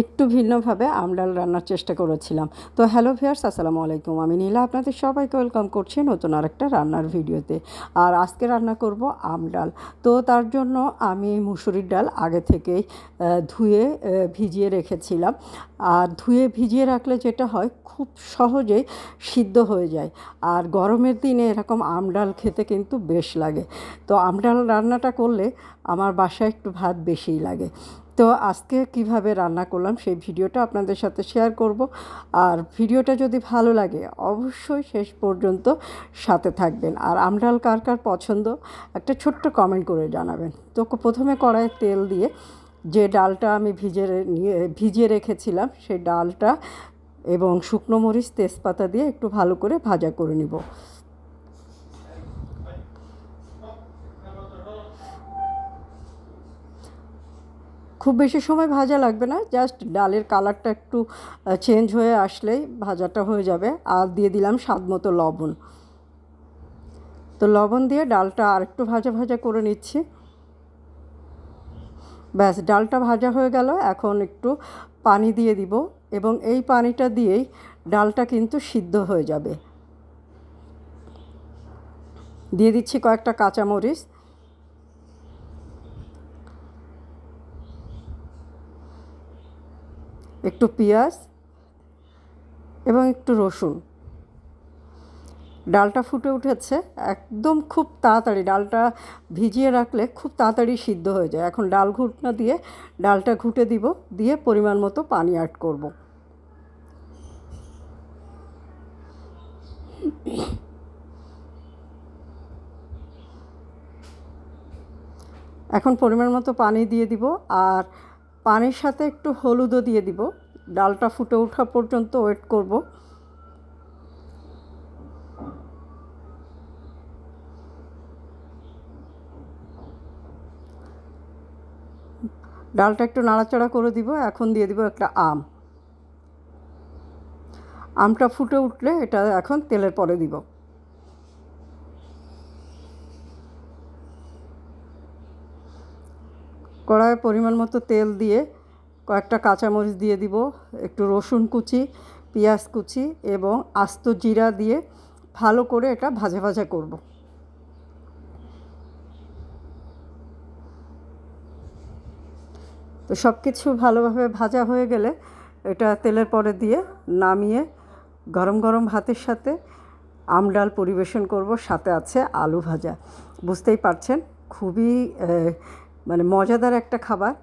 একটু ভিন্নভাবে আমডাল রান্নার চেষ্টা করেছিলাম। তো হ্যালো ভিয়ার্স আসসালামু আলাইকুম। আমি নীলা, আপনাদের সবাইকে ওয়েলকাম করছি নতুন আরেকটা রান্নার ভিডিওতে। আর আজকে রান্না করব আমডাল। তো তার জন্য আমি মুসুরির ডাল আগে থেকেই ধুয়ে ভিজিয়ে রেখেছিলাম। আর ধুয়ে ভিজিয়ে রাখলে যেটা হয়, খুব সহজেই সিদ্ধ হয়ে যায়। আর গরমের দিনে এরকম আমডাল খেতে কিন্তু বেশ লাগে। তো আমডাল রান্নাটা করলে আমার বাসায় একটু ভাত বেশিই লাগে। তো আজকে কীভাবে রান্না করলাম সেই ভিডিওটা আপনাদের সাথে শেয়ার করব। আর ভিডিওটা যদি ভালো লাগে, অবশ্যই শেষ পর্যন্ত সাথে থাকবেন। আর আমডাল কার কার পছন্দ, একটা ছোট্ট কমেন্ট করে জানাবেন। তো প্রথমে কড়াইয়ে তেল দিয়ে যে ডালটা আমি ভিজে নিয়ে, ভিজিয়ে রেখেছিলাম, সেই ডালটা এবং শুকনো মরিচ তেজপাতা দিয়ে একটু ভালো করে ভাজা করে নিব। খুব বেশি সময় ভাজা লাগবে না জাস্ট ডালের কালারটা একটু চেঞ্জ হয়ে আসলেই ভাজাটা হয়ে যাবে। আর দিয়ে দিলাম স্বাদ মতো লবণ। তো লবণ দিয়ে ডালটা আর একটু ভাজা ভাজা করে নিচ্ছি। ব্যাস, ডালটা ভাজা হয়ে গেল। এখন একটু পানি দিয়ে দিব এবং এই পানিটা দিয়েই ডালটা কিন্তু সিদ্ধ হয়ে যাবে। দিয়ে দিচ্ছি কয়েকটা কাঁচামরিচ। একটু পেঁয়াজ এবং একটু রসুন। ডালটা ফুটে উঠেছে, একদম খুব তাড়াতাড়ি ডালটা ভিজিয়ে রাখলে খুব তাড়াতাড়ি সিদ্ধ হয়ে যায়। এখন ডাল ঘুটনা দিয়ে ডালটা ঘুটে দিব, দিয়ে পরিমাণ মতো পানি অ্যাড করব। এখন পরিমাণ মতো পানি দিয়ে দিব, আর পানির সাথে একটু হলুদও দিয়ে দিব। ডালটা ফুটে ওঠা পর্যন্ত ওয়েট করব। ডালটা একটু নাড়াচাড়া করে দিব। এখন দিয়ে দিব একটা আম। আমটা ফুটে উঠলে এটা এখন তেলের পরে দিব। কড়াইয়ে পরিমাণ মতো তেল দিয়ে কয়েকটা কাঁচামরিচ দিয়ে দিব, একটু রসুন কুচি, পেঁয়াজ কুচি এবং আস্ত জিরা দিয়ে ভালো করে এটা ভাজা ভাজা করব। তো সব কিছু ভালোভাবে ভাজা হয়ে গেলে এটা তেলের পরে দিয়ে নামিয়ে গরম গরম ভাতের সাথে আমডাল পরিবেশন করব, সাথে আছে আলু ভাজা। বুঝতেই পারছেন, খুবই মানে মজাদার একটা খাবার।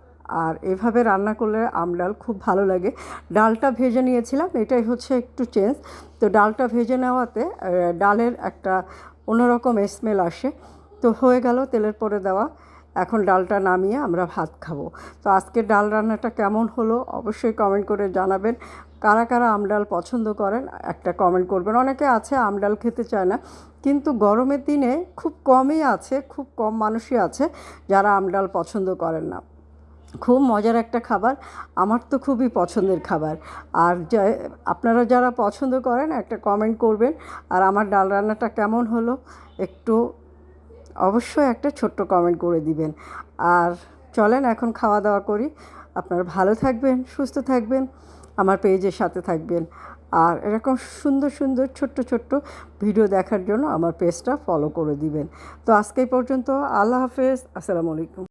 আর এভাবে রান্না করলে আমডাল খুব ভালো লাগে। ডালটা ভেজে নিয়েছিলাম, এটাই হচ্ছে একটু চেঞ্জ তো ডালটা ভেজে নেওয়াতে ডালের একটা অন্যরকম স্মেল আসে। তো হয়ে গেল তেলের পরে দেওয়া। এখন ডালটা নামিয়ে আমরা ভাত খাব। তো আজকের ডাল রান্নাটা কেমন হলো অবশ্যই কমেন্ট করে জানাবেন। কারা কারা আমডাল পছন্দ করেন, একটা কমেন্ট করবেন। অনেকে আছে আমডাল খেতে চায় না, কিন্তু গরমের দিনে খুব কমই আছে, খুব কম মানুষই আছে যারা আমডাল পছন্দ করেন না। খুব মজার একটা খাবার, আমার তো খুবই পছন্দের খাবার। আর আপনারা যারা পছন্দ করেন একটা কমেন্ট করবেন, আর আমার ডাল রান্নাটা কেমন হলো একটু অবশ্যই একটা ছোট্ট কমেন্ট করে দিবেন। আর চলেন এখন খাওয়া দাওয়া করি। আপনারা ভালো থাকবেন, সুস্থ থাকবেন, আমার পেজের সাথে থাকবেন। আর এরকম সুন্দর সুন্দর, ছোট্ট ছোট্ট ভিডিও দেখার জন্য আমার পেজটা ফলো করে দিবেন। তো আজকে পর্যন্ত, আল্লাহ হাফেজ, আসসালামু আলাইকুম।